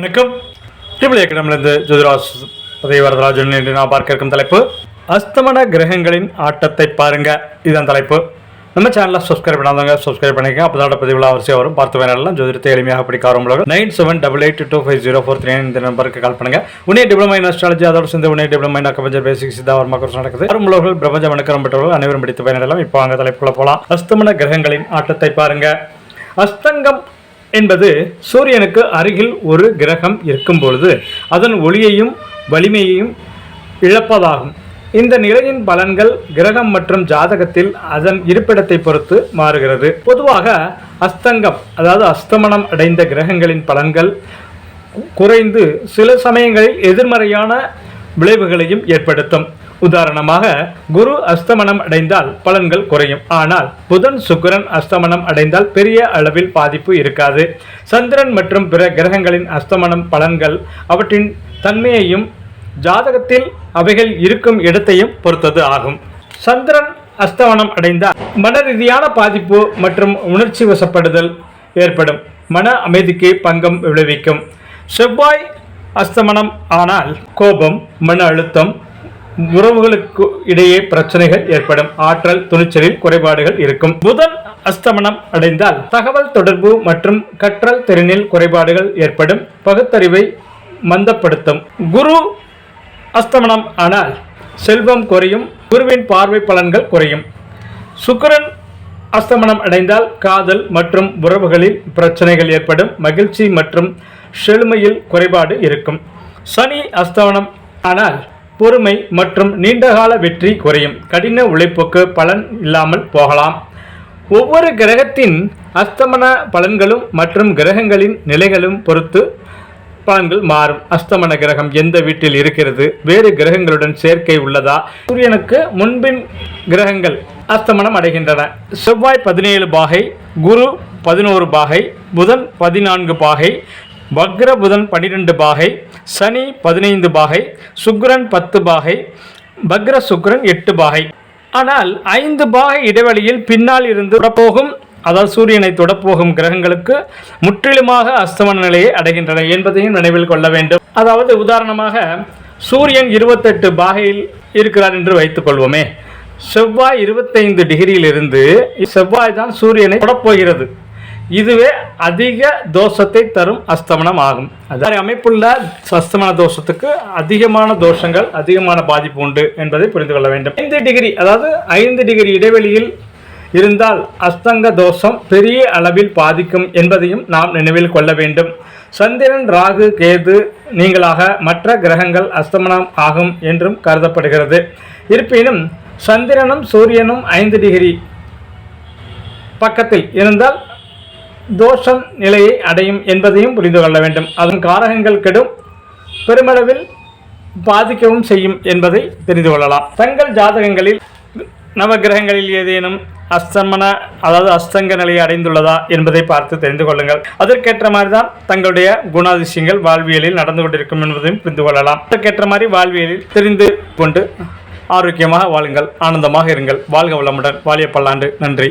வணக்கம். டிபிள் ஏக்கடமிலிருந்து ஜோதிராஜ் உதய வரதராஜன் என்று நான் பார்க்க இருக்கும் தலைப்பு. அஸ்தமன கிரகங்களின் ஆட்டத்தை பாருங்க. இதுதான் தலைப்பு. நம்ம சேனலை சப்ஸ்கிரைப் பண்ணாதவங்க சப்ஸ்கிரைப் பண்ணிக்க அப்போ பதிவில் அவசியம் வரும். பார்த்து வேணாலும் ஜோதிடத்தை எளிமையாக படிக்க ஆரம்பம் nine seven double eight two five zero four three இந்த நம்பருக்கு கால் பண்ணுங்க. உன்னே டிப்ளமா இன் அஸ்ட்ராலஜி அதோட சேர்ந்து உன்னே டிப்ளமா இன் அக்கபஞ்சர் பேசிக் சித்தாவரமாக கோர்ஸ் நடக்குது. வரும் உலகில் பிரபஞ்ச வணக்கம் பெற்றவர்கள் அனைவரும் படித்து பயனடலாம் இப்போ அங்கே தலைப்புள்ள போகலாம் அஸ்தமன கிரகங்களின் ஆட்டத்தை பாருங்க. அஸ்தங்கம் என்பது சூரியனுக்கு அருகில் ஒரு கிரகம் இருக்கும் பொழுது அதன் ஒளியையும் வலிமையையும் இழப்பதாகும். இந்த நிலையின் பலன்கள் கிரகம் மற்றும் ஜாதகத்தில் அதன் இருப்பிடத்தை பொறுத்து மாறுகிறது. பொதுவாக அஸ்தங்கம் அதாவது அஸ்தமனம் அடைந்த கிரகங்களின் பலன்கள் குறைந்து சில சமயங்களில் எதிர்மறையான விளைவுகளையும் ஏற்படுத்தும். உதாரணமாக குரு அஸ்தமனம் அடைந்தால் பலன்கள் குறையும். ஆனால் புதன் சுக்கிரன் அஸ்தமனம் அடைந்தால் பெரிய அளவில் பாதிப்பு இருக்காது. சந்திரன் மற்றும் பிற கிரகங்களின் அஸ்தமனம் பலன்கள் அவற்றின் தன்மையையும் ஜாதகத்தில் அவைகள் இருக்கும் இடத்தையும் பொறுத்தது ஆகும். சந்திரன் அஸ்தமனம் அடைந்தால் மன ரீதியான பாதிப்பு மற்றும் உணர்ச்சி வசப்படுதல் ஏற்படும். மன அமைதிக்கு பங்கம் விளைவிக்கும். செவ்வாய் அஸ்தமனம் ஆனால் கோபம் மன அழுத்தம் உறவுகளுக்கு இடையே பிரச்சனைகள் ஏற்படும். ஆற்றல் துணிச்சலில் குறைபாடுகள் இருக்கும். புதன் அஸ்தமனம் அடைந்தால் தகவல் தொடர்பு மற்றும் கற்றல் திறனில் குறைபாடுகள் ஏற்படும். பகுத்தறிவை மந்தப்படுத்தும். குரு அஸ்தமனம் ஆனால் செல்வம் குறையும். குருவின் பார்வை பலன்கள் குறையும். சுக்கரன் அஸ்தமனம் அடைந்தால் காதல் மற்றும் உறவுகளில் பிரச்சனைகள் ஏற்படும். மகிழ்ச்சி மற்றும் செழுமையில் குறைபாடு இருக்கும். சனி அஸ்தமனம் ஆனால் பொறுமை மற்றும் நீண்டகால வெற்றி குறையும். கடின உழைப்புக்கு பலன் இல்லாமல் போகலாம். ஒவ்வொரு கிரகத்தின் அஸ்தமன பலன்களும் மற்றும் கிரகங்களின் நிலைகளும் பொறுத்து பலன்கள் மாறும். அஸ்தமன கிரகம் எந்த வீட்டில் இருக்கிறது? வேறு கிரகங்களுடன் சேர்க்கை உள்ளதா? சூரியனுக்கு முன்பின் கிரகங்கள் அஸ்தமனம் அடைகின்றன. செவ்வாய் பதினேழு பாகை குரு பதினோரு பாகை புதன் பதினான்கு பாகை வக்ர புதன் பன்னிரெண்டு பாகை சனி பதினைந்து பாகை சுக்கிரன் பத்து பாகை பக்ர சுக்கிரன் எட்டு பாகை. ஆனால் ஐந்து பாகை இடைவெளியில் பின்னால் இருந்து தொடப்போகும் அதாவது சூரியனை தொடப்போகும் கிரகங்களுக்கு முற்றிலுமாக அஸ்தமன நிலையை அடைகின்றன என்பதையும் நினைவில் கொள்ள வேண்டும். அதாவது உதாரணமாக சூரியன் இருபத்தெட்டு பாகையில் இருக்கிறார் என்று வைத்துக் கொள்வோமே. செவ்வாய் இருபத்தைந்து டிகிரியிலிருந்து செவ்வாய் தான் சூரியனை தொடப்போகிறது. இதுவே அதிக தோஷத்தை தரும் அஸ்தமனம் ஆகும். அதாவது அமைப்புள்ள அஸ்தமன தோஷத்துக்கு அதிகமான தோஷங்கள் அதிகமான பாதிப்பு உண்டு என்பதை புரிந்து கொள்ள வேண்டும். ஐந்து டிகிரி அதாவது ஐந்து டிகிரி இடைவெளியில் இருந்தால் அஸ்தங்க தோஷம் பெரிய அளவில் பாதிக்கும் என்பதையும் நாம் நினைவில் கொள்ள வேண்டும். சந்திரன் ராகு கேது நீங்களாக மற்ற கிரகங்கள் அஸ்தமனம் ஆகும் என்றும் கருதப்படுகிறது. இருப்பினும் சந்திரனும் சூரியனும் ஐந்து டிகிரி பக்கத்தில் இருந்தால் தோஷம் நிலையை அடையும் என்பதையும் புரிந்து கொள்ள வேண்டும். அதன் காரகங்கள் கெடும் பெருமளவில் பாதிக்கவும் செய்யும் என்பதை தெரிந்து கொள்ளலாம். தங்கள் ஜாதகங்களில் நவகிரகங்களில் ஏதேனும் அஸ்தமன அதாவது அஸ்தங்க நிலையை அடைந்துள்ளதா என்பதை பார்த்து தெரிந்து கொள்ளுங்கள். அதற்கேற்ற மாதிரி தான் தங்களுடைய குணாதிசயங்கள் வாழ்வியலில் நடந்து கொண்டிருக்கும் என்பதையும் புரிந்து கொள்ளலாம். அதற்கேற்ற மாதிரி வாழ்வியலில் தெரிந்து கொண்டு ஆரோக்கியமாக வாழுங்கள் ஆனந்தமாக இருங்கள். வாழ்க வளமுடன். வாழிய பல்லாண்டு நன்றி.